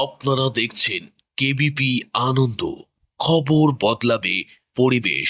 আপনারা দেখছেন কেবিপি আনন্দ। খবর বদলাবে পরিবেশ।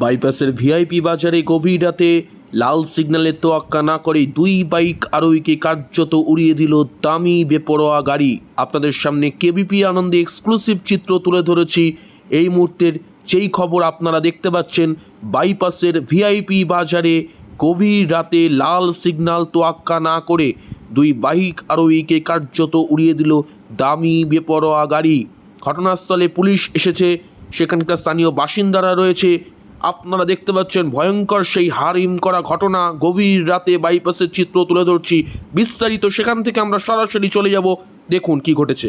বাইপাসের ভিআইপি বাজারে গভীর রাতে লাল সিগন্যালের তোয়াক্কা না করে দুই বাইক আরোহীকে কার্যত উড়িয়ে দিল দামি বেপরোয়া গাড়ি। আপনাদের সামনে কেবিপি আনন্দে এক্সক্লুসিভ চিত্র তুলে ধরেছি। এই মুহূর্তের যেই খবর আপনারা দেখতে পাচ্ছেন বাইপাসের ভিআইপি বাজারে গভীর রাতে লাল সিগন্যাল তোয়াক্কা না করে দুই বাইক আরোহীকে কার্যত উড়িয়ে দিল দামি বেপরোয়া গাড়ি। ঘটনাস্থলে পুলিশ এসেছে। সেখানকার স্থানীয় বাসিন্দারা রয়েছে। আপনারা দেখতে পাচ্ছেন ভয়ঙ্কর সেই হারিম করা ঘটনা। গভীর রাতে বাইপাসের চিত্র তুলে ধরছি। বিস্তারিত সেখান থেকে আমরা সরাসরি চলে যাব। দেখুন কি ঘটেছে।